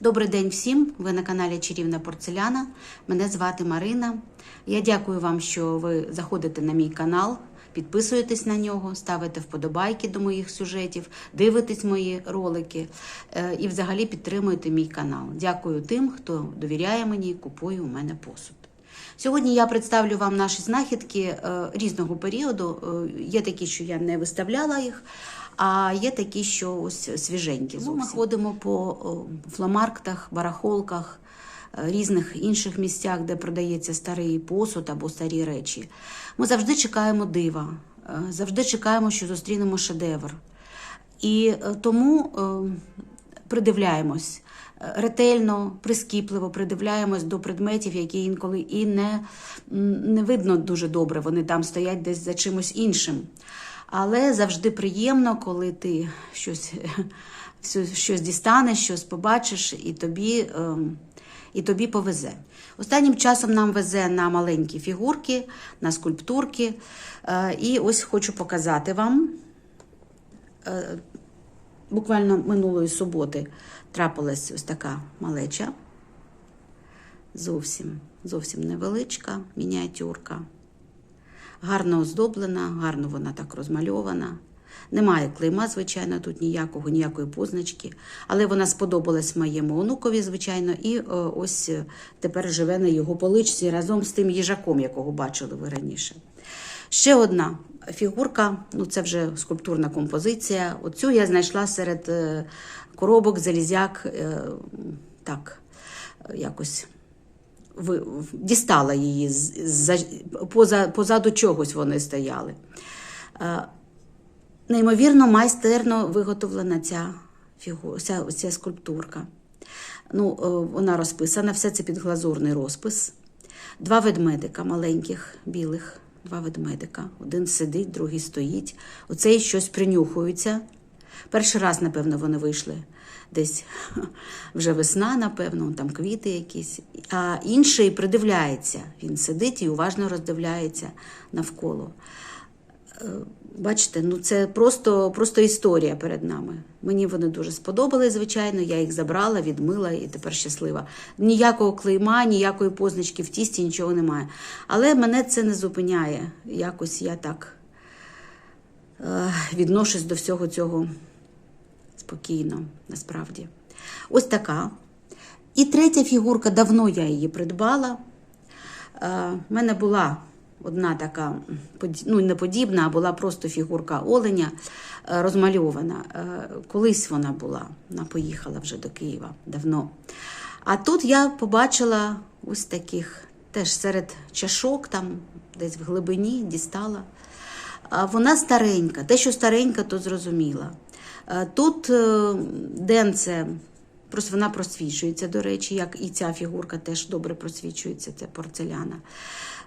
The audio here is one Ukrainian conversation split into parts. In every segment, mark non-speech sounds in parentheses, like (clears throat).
Добрий день всім! Ви на каналі Чарівна Порцеляна. Мене звати Марина. Я дякую вам, що ви заходите на мій канал, підписуєтесь на нього, ставите вподобайки до моїх сюжетів, дивитесь мої ролики е, і взагалі підтримуєте мій канал. Дякую тим, хто довіряє мені купує у мене посуд. Сьогодні я представлю вам наші знахідки е, різного періоду. Е, Є такі, що я не виставляла їх, а є такі, що ось свіженькі. зовсім. Ми ходимо по фломарктах, барахолках, е, різних інших місцях, де продається старий посуд або старі речі. Ми завжди чекаємо дива, е, завжди чекаємо, що зустрінемо шедевр. І е, тому придивляємось ретельно, прискіпливо придивляємось до предметів, які інколи і не, не видно дуже добре. Вони там стоять десь за чимось іншим. Але завжди приємно, коли ти щось, щось- дістанеш, щось побачиш, і тобі, ем, і тобі повезе. Останнім часом нам везе на маленькі фігурки, на скульптурки. Е, І ось хочу показати вам. Е, Буквально минулої суботи трапилась ось така малеча. Зовсім, зовсім невеличка, мініатюрка. Гарно оздоблена, гарно вона так розмальована. Немає клейма, звичайно, тут ніякого, ніякої позначки. Але вона сподобалась моєму онукові, звичайно, і е, ось е, тепер живе на його поличці разом з тим їжаком, якого бачили ви раніше. Ще одна фігурка, ну це вже скульптурна композиція. Оцю я знайшла серед е, коробок, залізяк, так, якось дістала її поза, позаду чогось вони стояли. Е, Неймовірно майстерно виготовлена ця фігура, ця, ця скульптурка. Ну, е, вона розписана, все це під глазурний розпис. Два ведмедика маленьких, білих, два ведмедика. Один сидить, другий стоїть. Оцей щось принюхується. Перший раз, напевно, вони вийшли десь вже весна, напевно, там квіти якісь. А інший придивляється. Він сидить і уважно роздивляється навколо. Е, Бачите, ну це просто, просто історія перед нами. Мені вони дуже сподобались, звичайно. Я їх забрала, відмила і тепер щаслива. Ніякого клейма, ніякої позначки в тісті, нічого немає. Але мене це не зупиняє. Якось я так е, відношусь до всього цього спокійно, насправді. Ось така. І третя фігурка, давно я її придбала. Е, В мене була одна така, ну не а була просто фігурка оленя е, розмальована. Е, Колись вона була, вона поїхала вже до Києва давно. А тут я побачила ось таких, теж серед чашок, там десь в глибині дістала. Вона старенька. Те, що старенька, то зрозуміла. Е, Тут е, денце, просто вона просвічується, до речі, як і ця фігурка теж добре просвічується, це порцеляна.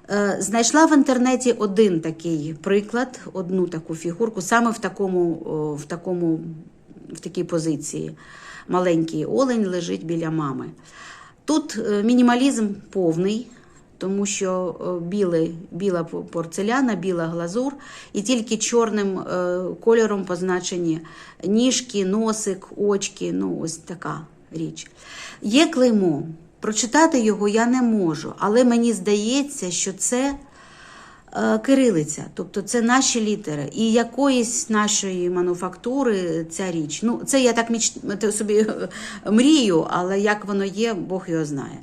Е, Знайшла в інтернеті один такий приклад, одну таку фігурку, саме в такому, в такому, в такій позиції. Маленький олень лежить біля мами. Тут мінімалізм повний, тому що е, білий, біла порцеляна, біла глазур, і тільки чорним е, кольором позначені ніжки, носик, очки. Ну, ось така річ. Є клеймо. Прочитати його я не можу, але мені здається, що це е, кирилиця, тобто це наші літери і якоїсь нашої мануфактури ця річ. Ну, це я так міч... собі мрію, але як воно є, Бог його знає.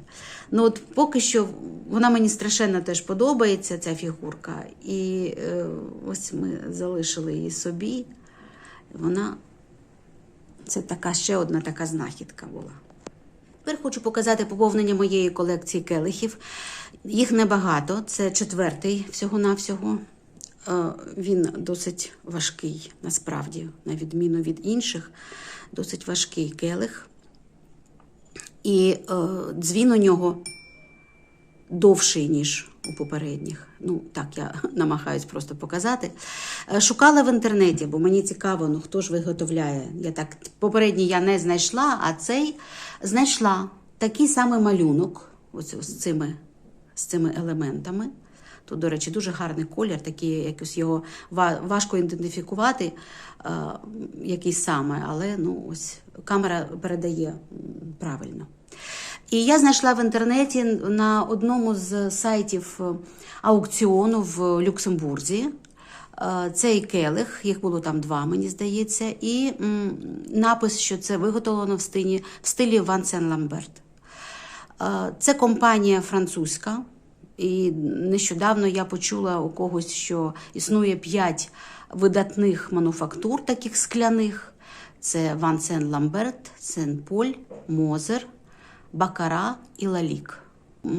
Ну от поки що вона мені страшенно теж подобається, ця фігурка. І е, ось ми залишили її собі. Вона це така ще одна така знахідка була. Тепер хочу показати поповнення моєї колекції келихів. Їх небагато, це четвертий всього-навсього. Е, Він досить важкий, насправді, на відміну від інших, досить важкий келих. І е, дзвін у нього довший, ніж у попередніх. Ну, так я (laughs) намагаюсь просто показати. Е, Шукала в інтернеті, бо мені цікаво, ну хто ж виготовляє. Я так попередній я не знайшла, а цей знайшла такий самий малюнок, ось з цими, з цими елементами. Тут, до речі, дуже гарний колір, такий якось його важко ідентифікувати, е, який саме, але ну ось камера передає правильно. І я знайшла в інтернеті на одному з сайтів е, аукціону в Люксембурзі. е, Цей келих, їх було там два, мені здається, і м, напис, що це виготовлено в стилі, в стилі Ван Сен Ламберт. Це компанія французька, і нещодавно я почула у когось, що існує п'ять видатних мануфактур, таких скляних: це Ван Сен Ламберт, Сен Поль, Мозер, Бакара і Лалік. Е,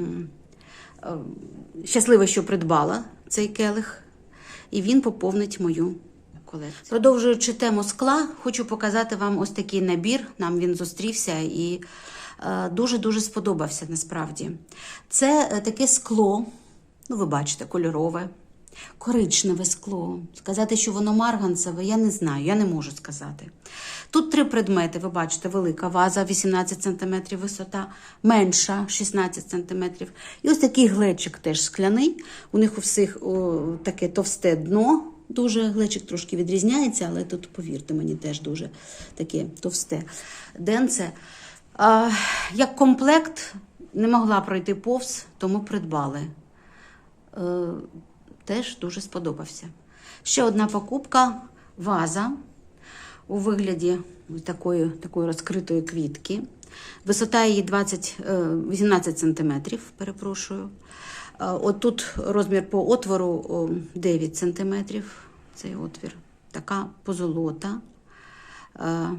Щаслива, що придбала цей келих, і він поповнить мою колекцію. Продовжуючи тему скла, хочу показати вам ось такий набір. Нам він зустрівся і дуже-дуже сподобався насправді. Це е, таке скло, ну ви бачите, кольорове, коричневе скло. Сказати, що воно марганцеве, я не знаю, я не можу сказати. Тут три предмети, ви бачите, велика ваза 18 см висота, менша 16 см. І ось такий глечик теж скляний. У них у всіх о, таке товсте дно. Дуже глечик трошки відрізняється, але тут, повірте мені, теж дуже таке товсте денце. Як комплект не могла пройти повз, тому придбали. Е, теж дуже сподобався. Ще одна покупка ваза у вигляді такої, такої розкритої квітки. Висота її 20, е, 18 см, перепрошую. Е, От тут розмір по отвору 9 см, цей отвір. Така позолота, е,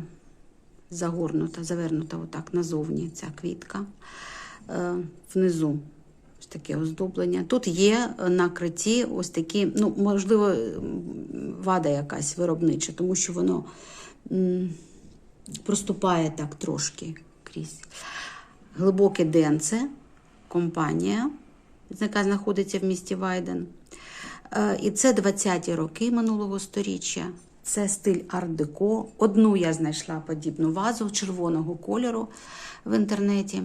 загорнута, завернута отак назовні ця квітка. Е, Внизу таке оздоблення. Тут є на критті ось такі, ну, можливо, вада якась виробнича, тому що воно проступає так трошки крізь. Глибоке денце, компанія, яка знаходиться в місті Вайден. Е, І це 20-ті роки минулого сторіччя. Це стиль арт-деко. Одну я знайшла подібну вазу червоного кольору в інтернеті,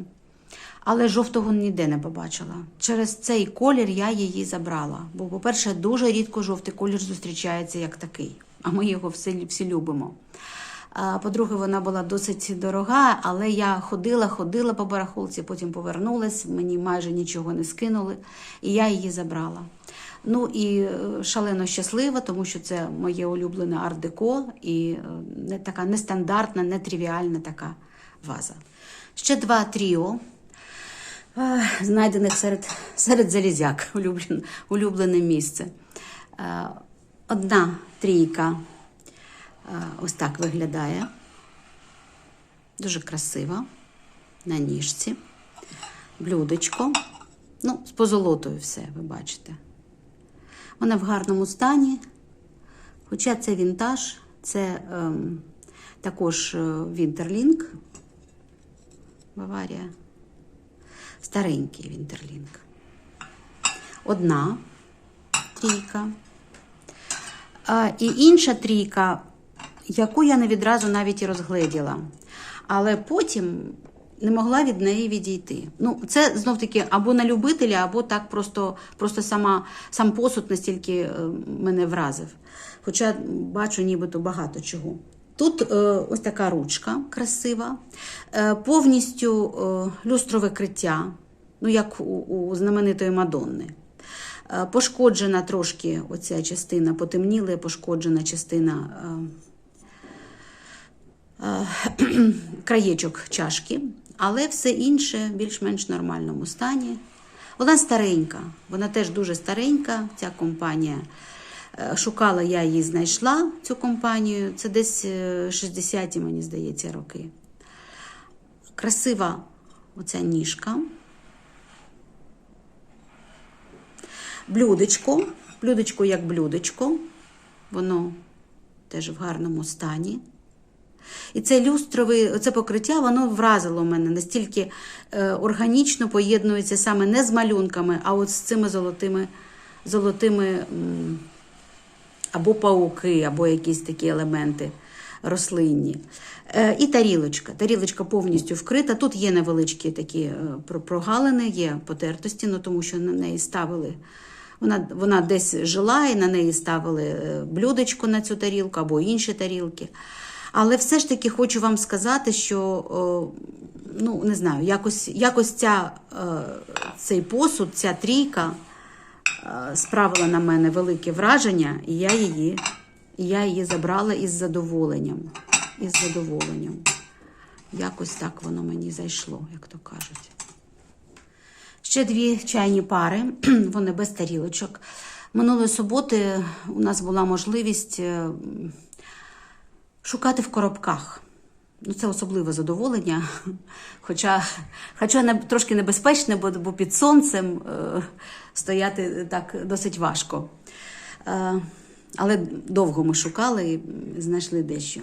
але жовтого ніде не побачила. Через цей колір я її забрала. Бо, по-перше, дуже рідко жовтий колір зустрічається як такий, а ми його всі, всі любимо. По-друге, вона була досить дорога, але я ходила, ходила по барахолці, потім повернулась, мені майже нічого не скинули, і я її забрала. Ну і е, шалено щаслива, тому що це моє улюблене арт-деко і е, не така нестандартна, нетривіальна така ваза. Ще два тріо, е, знайдених серед, серед залізяк, (laughs) улюблене, улюблене місце. Одна трійка ось так виглядає. Дуже красива на ніжці. Блюдечко. Ну, з позолотою все, ви бачите. Вона в гарному стані. Хоча це вінтаж, це ем, також е, Вінтерлінг. Баварія. Старенький Вінтерлінг. Одна трійка. А, і інша трійка, яку я не відразу навіть і розгледіла. Але потім не могла від неї відійти. Ну, це знов таки або на любителя, або так просто, просто сама, сам посуд настільки е, мене вразив. Хоча бачу нібито багато чого. Тут е, ось така ручка красива, е, повністю люстрове криття, ну як у, знаменитої Мадонни. Пошкоджена трошки оця частина, потемніла, пошкоджена частина (clears throat) краєчок чашки, але все інше в більш-менш нормальному стані. Вона старенька, вона теж дуже старенька, ця компанія. Е, Шукала я її, знайшла цю компанію. Це десь е, 60-ті, мені здається, роки. Красива оця ніжка. Блюдечко. Блюдечко як блюдечко. Воно теж в гарному стані. І це люстрове це покриття, воно вразило мене настільки е, органічно поєднується саме не з малюнками, а от з цими золотими, золотими або пауки, або якісь такі елементи рослинні. Е, і тарілочка. Тарілочка повністю вкрита. Тут є невеличкі такі е, прогалини, є потертості, ну, тому що на неї ставили. Вона, вона десь жила і на неї ставили блюдечко на цю тарілку або інші тарілки. Але все ж таки хочу вам сказати, що ну, не знаю, якось, якось ця, е, цей посуд, ця трійка е, справила на мене велике враження, і я її, я її забрала із задоволенням. Із задоволенням. Якось так воно мені зайшло, як то кажуть. Ще дві чайні пари, (clears throat) вони без тарілочок. Минулої суботи у нас була можливість е, шукати в коробках. Ну, це особливе задоволення. (laughs) Хоча, хоча не, трошки небезпечне, бо, бо під сонцем е, стояти так досить важко. Е, але довго ми шукали і знайшли дещо.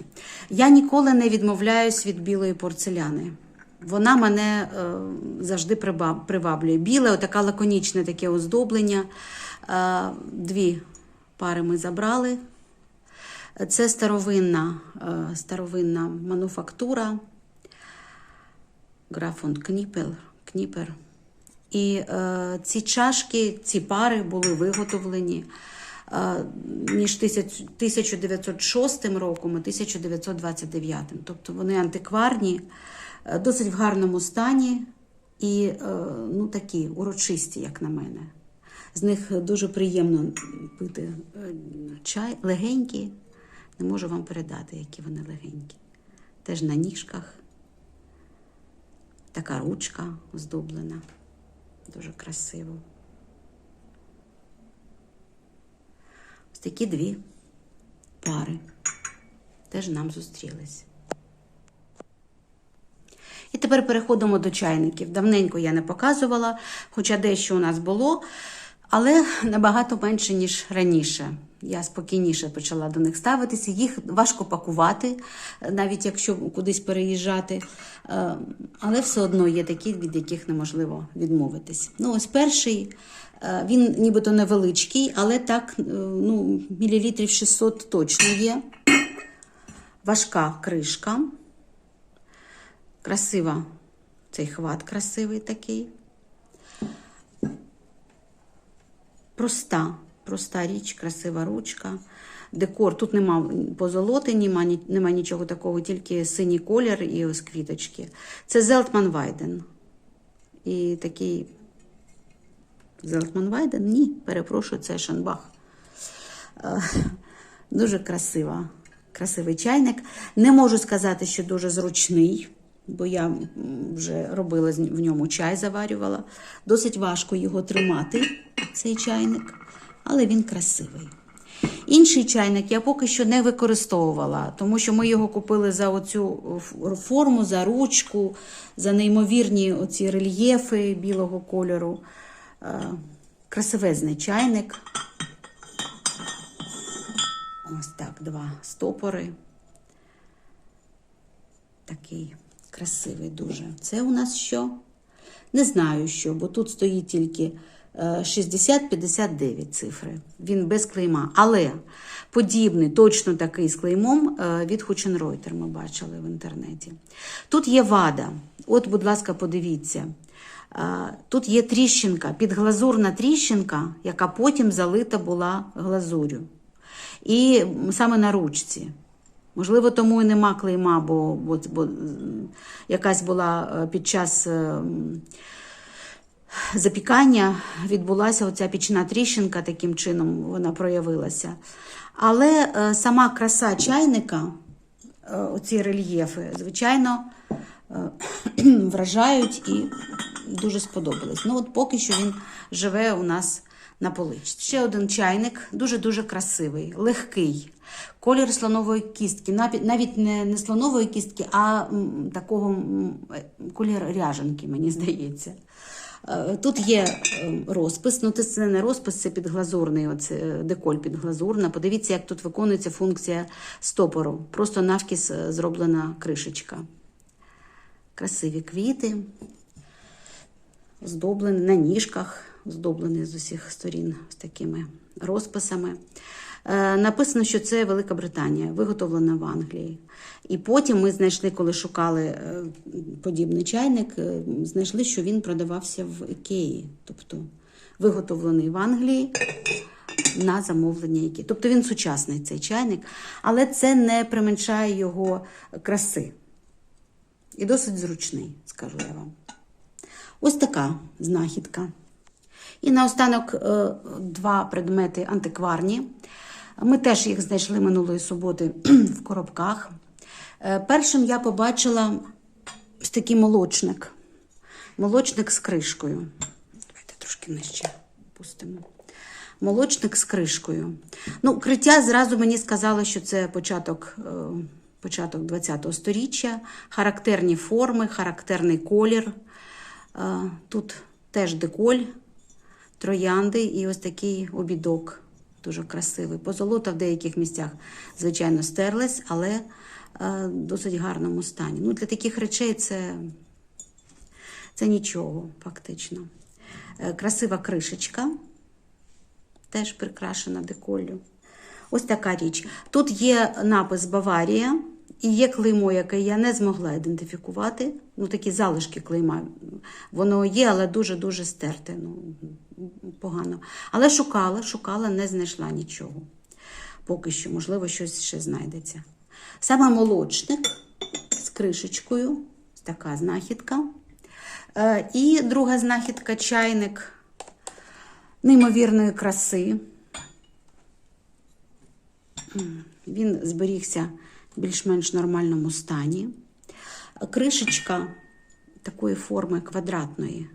Я ніколи не відмовляюсь від білої порцеляни. Вона мене е, завжди приваблює. Біле, отака лаконічне таке оздоблення. Е, дві пари ми забрали. Це старовинна, е, старовинна мануфактура. Графон Кніпер. І е, ці чашки, ці пари були виготовлені е, між 1906 роком і 1929. Тобто вони антикварні, е, досить в гарному стані і е, ну, такі урочисті, як на мене. З них дуже приємно пити е, чай, легенькі. Не можу вам передати, які вони легенькі. Теж на ніжках. Така ручка оздоблена. Дуже красиво. Ось такі дві пари. Теж нам зустрілись. І тепер переходимо до чайників. Давненько я не показувала, хоча дещо у нас було, але набагато менше, ніж раніше. Я спокійніше почала до них ставитися. Їх важко пакувати, навіть якщо кудись переїжджати. Е, Але все одно є такі, від яких неможливо відмовитись. Ну, ось перший, е, він нібито невеличкий, але так, е, ну, мілілітрів 600 точно є. Важка кришка. Красива, цей хват красивий такий. Проста, проста річ, красива ручка. Декор. Тут нема позолоти, нема, нема нічого такого, тільки синій колір і ось квіточки. Це Зелтман Вайден. І такий Зелтман Вайден? Ні, перепрошую, це Шанбах. Е, Дуже красива, красивий чайник. Не можу сказати, що дуже зручний, бо я вже робила в ньому чай, заварювала. Досить важко його тримати, цей чайник, але він красивий. Інший чайник я поки що не використовувала, тому що ми його купили за оцю форму, за ручку, за неймовірні оці рельєфи білого кольору. Е, Красивезний чайник. Ось так, два стопори. Такий красивий дуже. Це у нас що? Не знаю що, бо тут стоїть тільки е, 60-59 цифри. Він без клейма. Але подібний, точно такий з клеймом е, від Хученройтер ми бачили в інтернеті. Тут є вада. От, будь ласка, подивіться. Е, Тут є тріщинка, підглазурна тріщинка, яка потім залита була глазурю. І саме на ручці. Можливо, тому і нема клейма, бо, бо, бо якась була е, під час запікання відбулася оця пічна тріщинка, таким чином вона проявилася. Але е, сама краса чайника, е, оці рельєфи, звичайно, е, (clears throat) вражають і дуже сподобались. Ну, от поки що він живе у нас на поличці. Ще один чайник, дуже-дуже красивий, легкий. Колір слонової кістки, навіть, не, не слонової кістки, а такого колір ряженки, мені здається. Е, Тут є е, розпис, ну це не розпис, це підглазурний, оце деколь підглазурна. Подивіться, як тут виконується функція стопору. Просто навкіс е, зроблена кришечка. Красиві квіти, оздоблені на ніжках, оздоблені з усіх сторін з такими розписами. Е, Написано, що це Велика Британія, виготовлена в Англії. І потім ми знайшли, коли шукали е, подібний чайник, е, знайшли, що він продавався в Ікеї, тобто виготовлений в Англії на замовлення Ікеї. Тобто він сучасний цей чайник, але це не применшає його краси. І досить зручний, скажу я вам. Ось така знахідка. І наостанок два предмети антикварні. Ми теж їх знайшли минулої суботи (clears throat) в коробках. Е, Першим я побачила ось такий молочник. Молочник з кришкою. Давайте трошки нижче пустимо. Молочник з кришкою. Ну, криття зразу мені сказали, що це початок, е, початок 20-го сторіччя, характерні форми, характерний колір. Е, Тут теж деколь, троянди і ось такий обідок. Дуже красивий. Позолота в деяких місцях, звичайно, стерлась, але е, в досить гарному стані. Ну, для таких речей це, це нічого, фактично. Е, Красива кришечка, теж прикрашена деколлю. Ось така річ. Тут є напис Баварія і є клеймо, яке я не змогла ідентифікувати. Ну, такі залишки клейма. Воно є, але дуже-дуже стерте. Ну, погано. Але шукала, шукала, не знайшла нічого. Поки що, можливо, щось ще знайдеться. Саме молочник з кришечкою. Така знахідка. Е, І друга знахідка чайник неймовірної краси. Він зберігся більш-менш нормальному стані. Кришечка такої форми квадратної.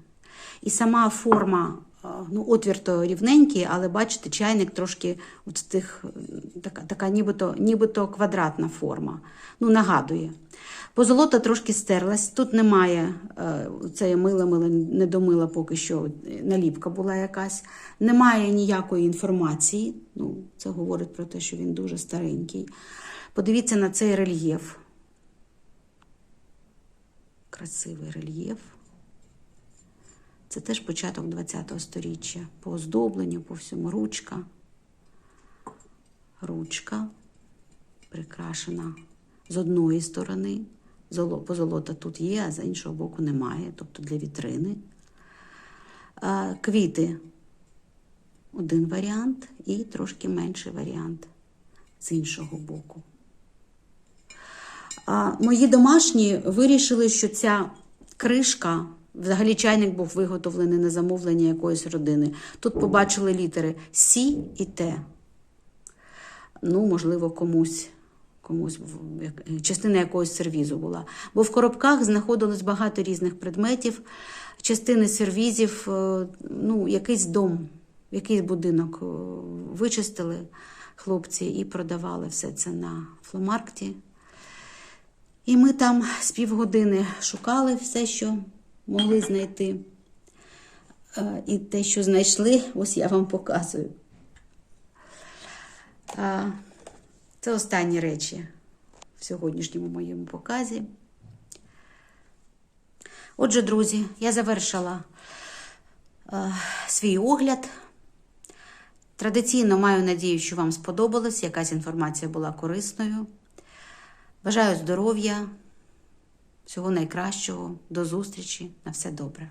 І сама форма, е, ну, отвір то рівненький, але бачите, чайник трошки от тих, е, така, така нібито, нібито квадратна форма. Ну, нагадує. Позолота трошки стерлась. Тут немає е, це я мила, мила, не домила поки що наліпка була якась. Немає ніякої інформації. Ну, це говорить про те, що він дуже старенький. Подивіться на цей рельєф. Красивий рельєф. Це теж початок ХХ століття. По оздобленню, по всьому ручка. Ручка прикрашена з одної сторони. Золо- Позолота тут є, а з іншого боку немає, тобто для вітрини. Квіти один варіант і трошки менший варіант з іншого боку. Мої домашні вирішили, що ця кришка, взагалі чайник був виготовлений на замовлення якоїсь родини. Тут побачили літери Сі і Т. Ну, можливо, комусь. Комусь частина якогось сервізу була. Бо в коробках знаходилось багато різних предметів, частини сервізів, е, ну, якийсь дом, якийсь будинок е, вичистили хлопці і продавали все це на фломаркті. І ми там з півгодини шукали все, що могли знайти. Е, І те, що знайшли, ось я вам показую. Це останні речі в сьогоднішньому моєму показі. Отже, друзі, я завершила е, свій огляд. Традиційно маю надію, що вам сподобалось, якась інформація була корисною. Бажаю здоров'я, всього найкращого, до зустрічі, на все добре.